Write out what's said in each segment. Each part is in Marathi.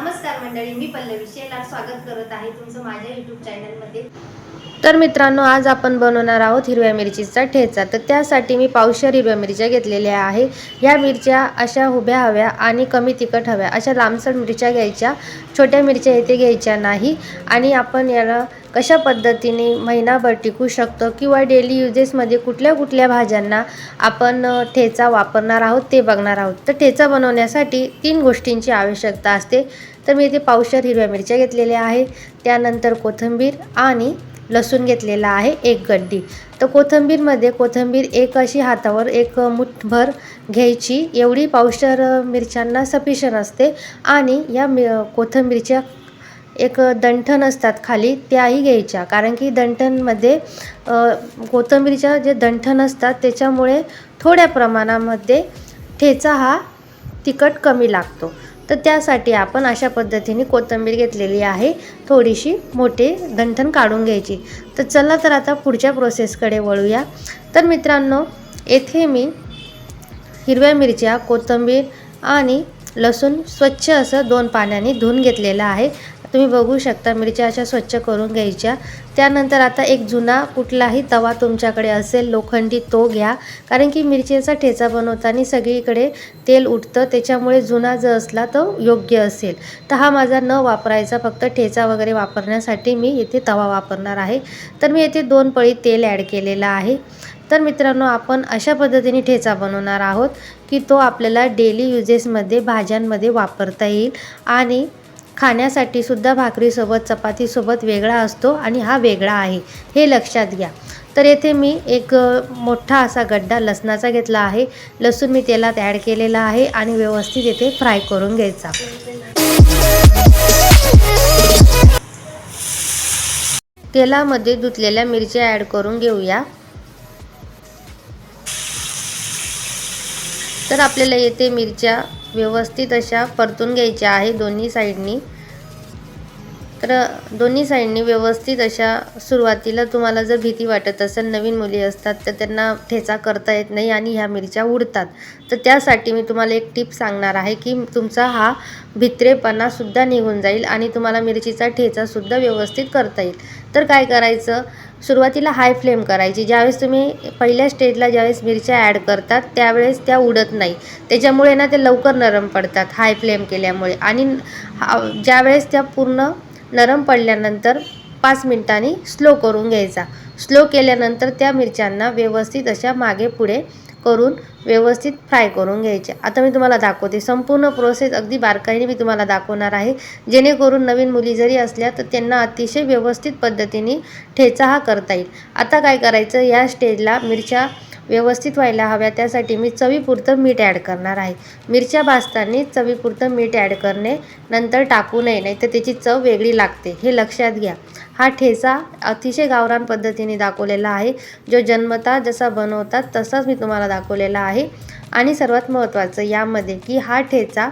नमस्कार मंडळी मी पल्लवी शेलार स्वागत करत आहे तुमचं माझ्या युट्यूब चॅनलमध्ये तर मित्रांनो आज आपण बनवणार आहोत हिरव्या मिरचीचा ठेचा. तर त्यासाठी मी पावशर हिरव्या मिरच्या घेतलेल्या आहे. ह्या मिरच्या अशा उभ्या हव्या आणि कमी तिखट हव्या. अशा लांबसड मिरच्या घ्यायच्या छोट्या मिरच्या येथे घ्यायच्या नाही. आणि आपण याला कशा पद्धतीने महिनाभर टिकू शकतो किंवा डेली युजेसमध्ये कुठल्या कुठल्या भाज्यांना आपण ठेचा वापरणार आहोत ते बघणार आहोत. तर ठेचा बनवण्यासाठी तीन गोष्टींची आवश्यकता असते. तर मी इथे पावशर हिरव्या मिरच्या घेतलेल्या आहे. त्यानंतर कोथिंबीर आणि लसूण घेतलेला आहे एक गड्डी. तर कोथिंबीरमध्ये कोथिंबीर एक अशी हातावर एक मुठभर घ्यायची. एवढी पावशर मिरच्यांना सफिशन असते. आणि या मि कोथिंबीरच्या एक दंठन असतात खाली त्याही घ्यायच्या. कारण की दंठनमध्ये कोथंबीरच्या कोथिंबीरच्या जे दंठन असतात त्याच्यामुळे थोड्या प्रमाणामध्ये ठेचा हा तिखट कमी लागतो. तर त्यासाठी आपण अशा पद्धतीने कोथिंबीर घेतलेली आहे. थोडीशी मोठे दंठन काढून घ्यायची. तर चला तर आता पुढच्या प्रोसेसकडे वळूया. तर मित्रांनो येथे मी हिरव्या मिरच्या कोथिंबीर आणि लसूण स्वच्छ असं दोन पाण्याने धुवून घेतलेलं आहे. तुम्ही बघू शकता मिरच्या अशा स्वच्छ करून घ्यायच्या. त्यानंतर आता एक जुना कुठलाही तवा तुमच्याकडे असेल लोखंडी तो घ्या. कारण की मिरचीचा ठेचा बनवताना सगळीकडे तेल उठतं त्याच्यामुळे जुना जर असला तो योग्य असेल. तर हा माझा न वापरायचा फक्त ठेचा वगैरे वापरण्यासाठी मी येथे तवा वापरणार आहे. तर मी येथे दोन पळी तेल ॲड केलेलं आहे. तर मित्रांनो आपण अशा पद्धतीने ठेचा बनवणार आहोत की तो आपल्याला डेली युजेसमध्ये भाज्यांमध्ये वापरता येईल आणि खाण्यासाठी सुद्धा भाकरीसोबत चपातीसोबत वेगळा असतो आणि हा वेगळा आहे हे लक्षात घ्या. तर येथे मी एक मोठा असा गड्डा लसणाचा घेतला आहे. लसूण मी तेलात ॲड केलेला आहे आणि व्यवस्थित येथे फ्राय करून घ्यायचा. तेलामध्ये धुतलेल्या मिरच्या ॲड करून घेऊया. तर आपल्याला येथे मिरच्या व्यवस्थित अशा परतून घ्यायच्या आहे दोन्ही साईडनी. तर दोन्ही साईडनी व्यवस्थित अशा सुरुवातीला तुम्हाला जर भीती वाटत असेल नवीन मुली असतात तर त्यांना ठेचा करता येत नाही आणि ह्या मिरच्या उडतात. तर त्यासाठी मी तुम्हाला एक टिप सांगणार आहे की तुमचा हा भित्रेपणासुद्धा निघून जाईल आणि तुम्हाला मिरचीचा ठेचासुद्धा व्यवस्थित करता येईल. तर काय करायचं? सुरुवातीला हाय फ्लेम करायची. ज्यावेळेस तुम्ही पहिल्या स्टेजला ज्यावेळेस मिरच्या ॲड करतात त्यावेळेस त्या उडत नाही. त्याच्यामुळे ना ते लवकर नरम पडतात हाय फ्लेम केल्यामुळे. आणि हा- ज्यावेळेस त्या पूर्ण नरम पडल्यानंतर पाच मिनिटांनी स्लो करून घ्यायचा. स्लो केल्यानंतर त्या मिरच्यांना व्यवस्थित अशा मागे पुढे करून व्यवस्थित फ्राय करून घ्यायचे. आता मी तुम्हाला दाखवते. संपूर्ण प्रोसेस अगदी बारकाईने मी तुम्हाला दाखवणार आहे. जेणेकरून नवीन मुली जरी असल्या तर त्यांना अतिशय व्यवस्थित पद्धतीने ठेचा हा करता येईल. आता काय करायचं? या स्टेजला मिरच्या व्यवस्थित व्हायला हव्या. त्यासाठी मी चवीपुरतं मीठ ॲड करणार आहे. मिरच्या भाजताना चवीपुरतं मीठ ॲड करणे नंतर टाकू नये नाही तर त्याची चव वेगळी लागते. हे लक्षात घ्या. हा ठेचा अतिशय गावरान पद्धतीने दाखवलेला आहे. जो जन्मता जसा बनवतात तसाच मी तुम्हाला दाखवलेला आहे. आणि सर्वात महत्त्वाचं यामध्ये की हा ठेचा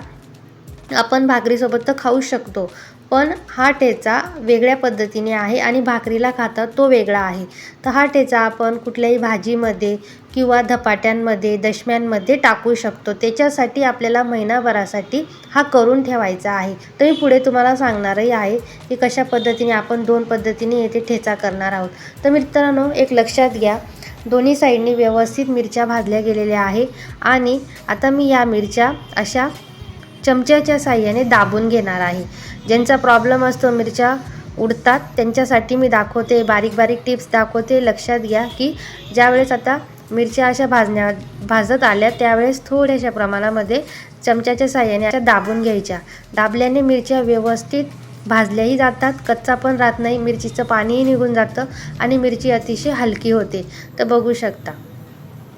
आपण भाकरीसोबत तर खाऊ शकतो. पण हा ठेचा वेगळ्या पद्धतीने आहे आणि भाकरीला खातात तो वेगळा आहे. तर हा ठेचा आपण कुठल्याही भाजीमध्ये किंवा धपाट्यांमध्ये दशम्यांमध्ये टाकू शकतो. त्याच्यासाठी आपल्याला महिनाभरासाठी हा करून ठेवायचा आहे. तर मी पुढे तुम्हाला सांगणारही आहे की कशा पद्धतीने आपण दोन पद्धतीने येथे ठेचा करणार आहोत. तर मित्रांनो एक लक्षात घ्या. दोन्ही साईडनी व्यवस्थित मिरच्या भाजल्या गेलेल्या आहे. आणि आता मी या मिरच्या अशा चमच्याच्या साह्याने दाबून घेणार आहे. ज्यांचा प्रॉब्लेम असतो मिरच्या उडतात त्यांच्यासाठी मी दाखवते बारीक बारीक टिप्स दाखवते. लक्षात घ्या की ज्यावेळेस आता मिरच्या अशा भाजण्या भाजत आल्या त्यावेळेस थोड्याशा प्रमाणामध्ये चमच्याच्या साह्याने अशा दाबून घ्यायच्या. दाबल्याने मिरच्या व्यवस्थित भाजल्याही जातात कच्चा पण राहत नाही मिरचीचं पाणीही निघून जातं आणि मिरची अतिशय हलकी होते. तर बघू शकता.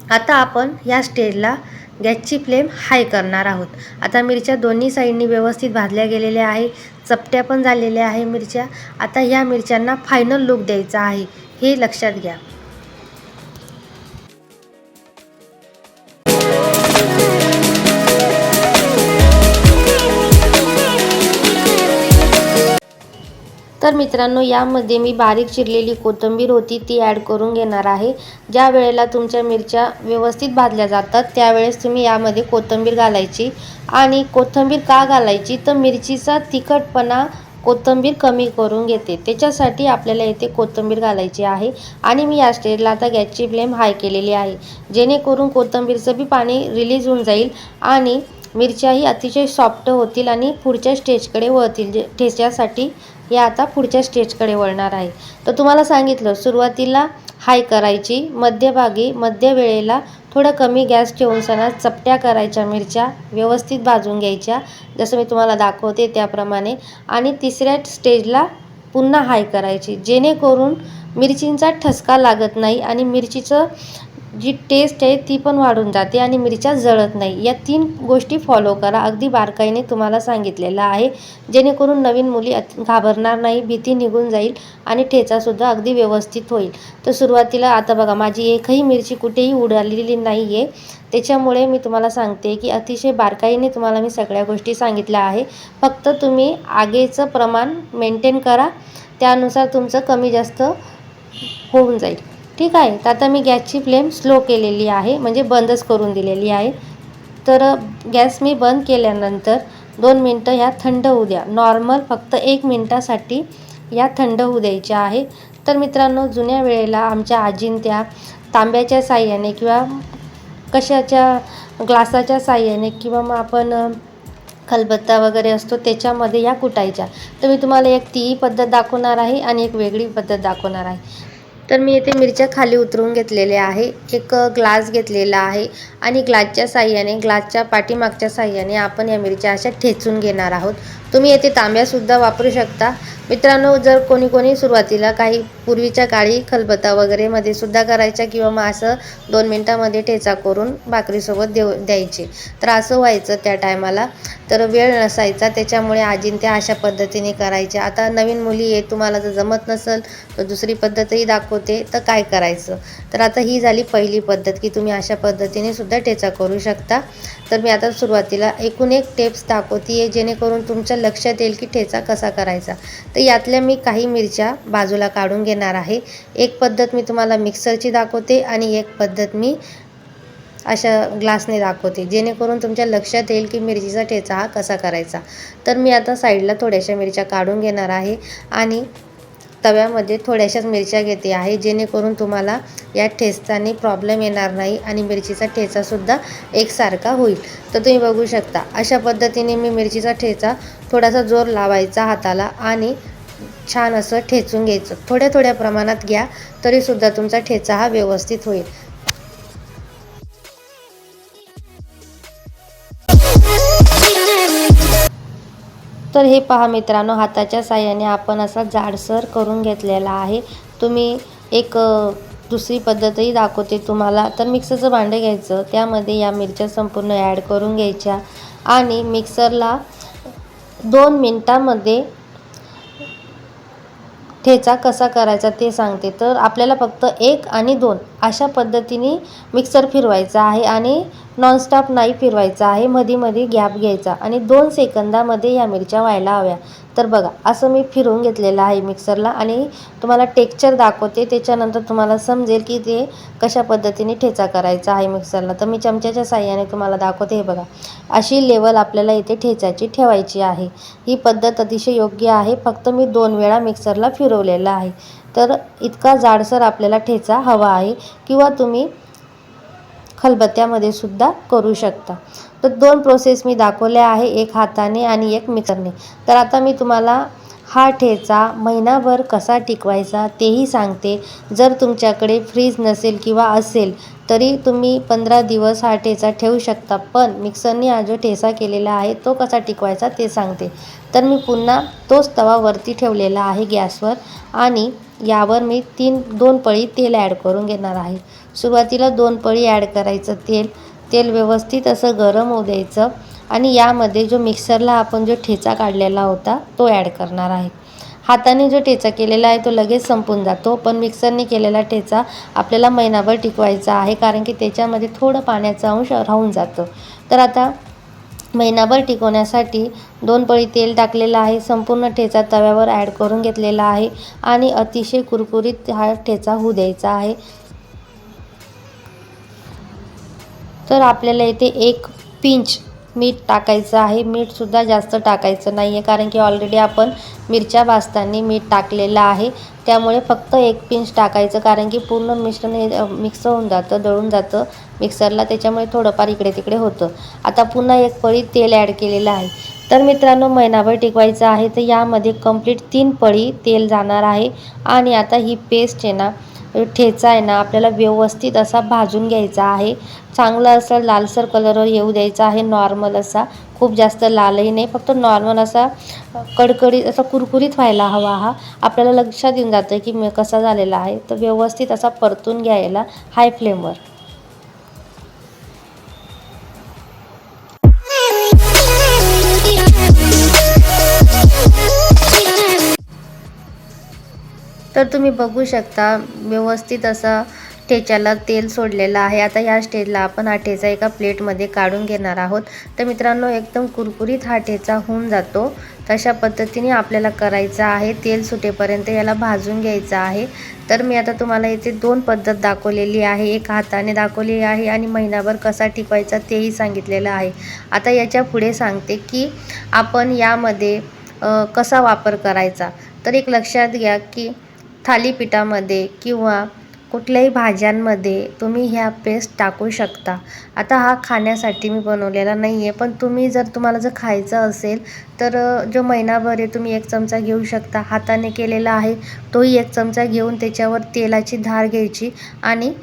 आता आपण या स्टेजला गॅसची फ्लेम हाय करणार आहोत. आता मिरच्या दोन्ही साईडनी व्यवस्थित भाजल्या गेलेल्या आहे. चपट्या पण झालेल्या आहे मिरच्या. आता ह्या मिरच्यांना फायनल लुक द्यायचा आहे. हे लक्षात घ्या. तर मित्रांनो यामध्ये मी बारीक चिरलेली कोथिंबीर होती ती ॲड करून घेणार आहे. ज्या वेळेला तुमच्या मिरच्या व्यवस्थित भाजल्या जातात त्यावेळेस तुम्ही यामध्ये कोथिंबीर घालायची. आणि कोथिंबीर का घालायची? तर मिरचीचा तिखटपणा कोथिंबीर कमी करून घेते. त्याच्यासाठी आपल्याला येथे कोथिंबीर घालायची आहे. आणि मी या स्टेजला आता गॅसची फ्लेम हाय केलेली आहे. जेणेकरून कोथिंबीरचं बी पाणी रिलीज होऊन जाईल आणि मिरच्याही अतिशय सॉफ्ट होतील आणि पुढच्या स्टेजकडे वळतील. जे ठेच्यासाठी हे आता पुढच्या स्टेजकडे वळणार आहे. तर तुम्हाला सांगितलं सुरुवातीला हाय करायची मध्यभागी मध्य वेळेला थोडं कमी गॅस ठेवून सणा चपट्या करायच्या मिरच्या व्यवस्थित भाजून घ्यायच्या जसं मी तुम्हाला दाखवते त्याप्रमाणे. आणि तिसऱ्या स्टेजला पुन्हा हाय करायची जेणेकरून मिरचींचा ठसका लागत नाही आणि मिरचीचं जी टेस्ट आहे ती पण वाढून जाते आणि मिरच्या जळत नाही. या तीन गोष्टी फॉलो करा. अगदी बारकाईने तुम्हाला सांगितलेलं आहे. जेणेकरून नवीन मुली घाबरणार नाही भीती निघून जाईल आणि ठेचासुद्धा अगदी व्यवस्थित होईल. तर सुरुवातीला आता बघा माझी एकही मिरची कुठेही उडालेली नाही आहे त्याच्यामुळे मी तुम्हाला सांगते की अतिशय बारकाईने तुम्हाला मी सगळ्या गोष्टी सांगितल्या आहे. फक्त तुम्ही आगेचं प्रमाण मेंटेन करा. त्यानुसार तुमचं कमी जास्त होऊन जाईल. ठीक आहे. तर आता मी गॅसची फ्लेम स्लो केलेली आहे म्हणजे बंदच करून दिलेली आहे. तर गॅस मी बंद केल्यानंतर दोन मिनटं ह्या थंड होऊ द्या. नॉर्मल फक्त एक मिनटासाठी या थंड होऊ द्यायच्या आहे. तर मित्रांनो जुन्या वेळेला आमच्या आजींत्या तांब्याच्या साह्याने किंवा कशाच्या ग्लासाच्या साह्याने किंवा मग आपण खलबत्ता वगैरे असतो त्याच्यामध्ये या कुटायच्या. तर मी तुम्हाला एक तीही पद्धत दाखवणार आहे आणि एक वेगळी पद्धत दाखवणार आहे. तर मी येथे मिरच्या खाली उतरवून घेतलेल्या आहे. एक ग्लास घेतलेला आहे आणि ग्लासच्या साह्याने ग्लासच्या पाठीमागच्या साह्याने आपण या मिरच्या अशा ठेचून घेणार आहोत. तुम्ही येथे तांब्यासुद्धा वापरू शकता. मित्रांनो जर कोणी कोणी सुरुवातीला काही पूर्वीच्या काळी खलबत्ता वगैरेमध्ये सुद्धा करायच्या किंवा मग असं दोन मिनटामध्ये ठेचा करून भाकरीसोबत देऊ द्यायचे. तर असं व्हायचं त्या टायमाला. तर वेळ नसायचा त्याच्यामुळे आजीन त्या अशा पद्धतीने करायच्या आता नवीन मुली आहे तुम्हाला जर जमत नसेल तर दुसरी पद्धतही दाखवते. तर काय करायचं? तर आता ही झाली पहिली पद्धत की तुम्ही अशा पद्धतीने सुद्धा ठेचा करू शकता. तर मी आता सुरुवातीला एकूण एक टेप्स दाखवते आहे जेणेकरून तुमच्या लक्षात येईल की ठेचा कसा करायचा. तर यातल्या मी काही मिरच्या बाजूला काढून घेणार आहे. एक पद्धत मी तुम्हाला मिक्सरची दाखवते आणि एक पद्धत मी अशा ग्लासने दाखवते. जेणेकरून तुमच्या लक्षात येईल की मिरचीचा ठेचा हा कसा करायचा. तर मी आता साईडला थोड्याशा मिरच्या काढून घेणार आहे आणि तव्यामध्ये थोड्याशाच मिरच्या घेते आहे जेणेकरून तुम्हाला या ठेचताने प्रॉब्लेम येणार नाही आणि मिरचीचा ठेचासुद्धा एकसारखा होईल. तर तुम्ही बघू शकता अशा पद्धतीने मी मिरचीचा ठेचा थोडासा जोर लावायचा हाताला आणि छान असं ठेचून घ्यायचं. थोड्या थोड्या प्रमाणात घ्या तरीसुद्धा तुमचा ठेचा हा व्यवस्थित होईल. तर हे पहा मित्रांनो हाताच्या साह्याने आपण असा जाडसर करून घेतलेला आहे. तुम्ही एक दुसरी पद्धतही दाखवते तुम्हाला. तर मिक्सरचं भांडं घ्यायचं त्यामध्ये या मिरच्या संपूर्ण ॲड करून घ्यायच्या. आणि मिक्सरला दोन मिनटामध्ये ठेचा कसा करायचा ते सांगते. तर आपल्याला फक्त एक आणि दोन अशा पद्धतीने मिक्सर फिरवायचा आहे आणि नॉनस्टॉप नाही फिरवायचा आहे. मध्ये मध्ये गॅप घ्यायचा आणि दोन सेकंदामध्ये या मिरच्या व्हायला हव्या. तर बघा असं मी फिरवून घेतलेलं आहे मिक्सरला आणि तुम्हाला टेक्स्चर दाखवते. त्याच्यानंतर तुम्हाला समजेल की ते कशा पद्धतीने ठेचा करायचा आहे मिक्सरला तर मी चमच्याच्या साह्याने तुम्हाला दाखवते. हे बघा अशी लेवल आपल्याला इथे ठेचाची ठेवायची आहे. ही पद्धत अतिशय योग्य आहे. फक्त मी दोन वेळा मिक्सरला फिरवलेला आहे. तर इतका जाडसर आपल्याला ठेचा हवा आहे किंवा तुम्ही खलबत्त्यामध्ये सुद्धा करू शकता. तर दोन प्रोसेस मी दाखवल्या आहे एक हाताने आणि एक मिक्सरने. तर आता मी तुम्हाला हा ठेचा महिनाभर कसा टिकवायचा तेही सांगते. जर तुमच्याकडे फ्रीज नसेल किंवा असेल तरी तुम्ही पंधरा दिवस हा ठेचा ठेवू शकता. पण मिक्सरने हा जो ठेचा केलेला आहे तो कसा टिकवायचा ते सांगते. तर मी पुन्हा तोच तवा वरती ठेवलेला आहे गॅसवर आणि यावर मी तीन दोन पळी तेल ॲड करून घेणार आहे. सुरुवातीला दोन पळी ॲड करायचं तेल तेल व्यवस्थित असं गरम होऊ द्यायचं. आणि यामध्ये जो मिक्सरला आपण जो ठेचा काढलेला होता तो ॲड करणार आहे. हाताने जो ठेचा केलेला आहे तो लगेच संपून जातो. पण मिक्सरने केलेला ठेचा आपल्याला महिनाभर टिकवायचा आहे कारण की त्याच्यामध्ये थोडं पाण्याचा अंश राहून जातं. तर आता महिनाभर टिकवण्यासाठी दोन पळी तेल टाकलेलं आहे संपूर्ण ठेचा तव्यावर ॲड करून घेतलेला आहे आणि अतिशय कुरकुरीत हा ठेचा होऊ द्यायचा आहे. तर आपल्याला इथे एक पिंच मीठ टाकायचं आहे. मीठसुद्धा जास्त टाकायचं नाही आहे कारण की ऑलरेडी आपण मिरच्या भाजताना मीठ टाकलेलं आहे. त्यामुळे फक्त एक पिंच टाकायचं कारण की पूर्ण मिश्रण हे मिक्स होऊन जातं दळून जातं मिक्सरला त्याच्यामुळे थोडंफार इकडे तिकडे होतं. आता पुन्हा एक पळी तेल ॲड केलेलं आहे. तर मित्रांनो महिनाभर टिकवायचं आहे. तर यामध्ये कंप्लीट तीन पळी तेल जाणार आहे. आणि आता ही पेस्ट आहे ना ठेचा आहे ना आपल्याला व्यवस्थित असा भाजून घ्यायचा आहे. चांगला असा लालसर कलरवर येऊ द्यायचा आहे नॉर्मल असा. खूप जास्त लालही नाही फक्त नॉर्मल असा कडकडीत असा कुरकुरीत व्हायला हवा हा. आपल्याला लक्षात येऊन जातं की मी कसा झालेला आहे. तर व्यवस्थित असा परतून घ्यायला हाय फ्लेमवर तर तुम्ही बघू शकता व्यवस्थित असा ठेच्याला तेल सोडलेलं आहे. आता या स्टेजला आपण हा ठेचा एका प्लेटमध्ये काढून घेणार आहोत. तर मित्रांनो एकदम कुरकुरीत हा ठेचा होऊन जातो. तशा पद्धतीने आपल्याला करायचा आहे. तेल सुटेपर्यंत याला भाजून घ्यायचं आहे. तर मी आता तुम्हाला इथे दोन पद्धत दाखवलेली आहे. एक हाताने दाखवली आहे आणि महिनाभर कसा टिकवायचा तेही सांगितलेलं आहे. आता याच्यापुढे सांगते की आपण यामध्ये कसा वापर करायचा. तर एक लक्षात घ्या की थालीपीठामध्ये किंवा कुठल्याही भाज्यांमध्ये तुम्ही ह्या पेस्ट टाकू शकता. आता हा खाण्यासाठी मी बनवलेला नाही आहे पण तुम्ही जर तुम्हाला जर खायचं असेल तर जो महिनाभर आहे तुम्ही एक चमचा घेऊ शकता. हाताने केलेला आहे तोही एक चमचा घेऊन त्याच्यावर तेलाची धार घ्यायची आणि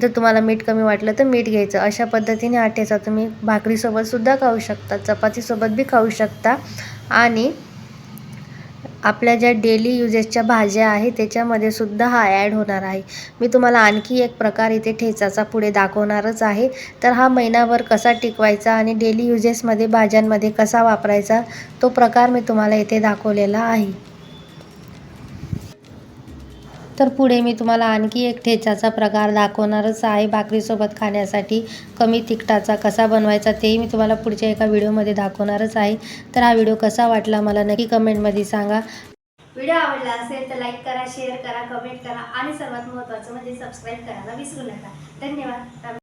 जर तुम्हाला मीठ कमी वाटलं तर मीठ घ्यायचं. अशा पद्धतीने आठ्याचा तुम्ही भाकरीसोबतसुद्धा खाऊ शकता चपातीसोबत बी खाऊ शकता आणि आपल्या ज्या डेली युजेसच्या भाज्या आहे त्याच्यामध्ये सुद्धा हा ॲड होणार आहे. मी तुम्हाला आणखी एक प्रकार इथे ठेचाचा पुढे दाखवणारच आहे. तर हा महिनाभर कसा टिकवायचा आणि डेली युजेसमध्ये भाज्यांमध्ये कसा वापरायचा तो प्रकार मी तुम्हाला इथे दाखवलेला आहे. तर पुढे मी तुम्हाला आणखी एक ठेचाचा प्रकार दाखवणारच आहे. भाकरीसोबत खाण्यासाठी कमी तिखटाचा कसा बनवायचा तेही मी तुम्हाला पुढच्या एका व्हिडिओमध्ये दाखवणारच आहे. तर हा व्हिडिओ कसा वाटला मला नक्की कमेंटमध्ये सांगा. व्हिडिओ आवडला असेल तर लाईक करा शेअर करा कमेंट करा आणि सर्वात महत्त्वाचं म्हणजे सबस्क्राईब करायला विसरू नका. धन्यवाद.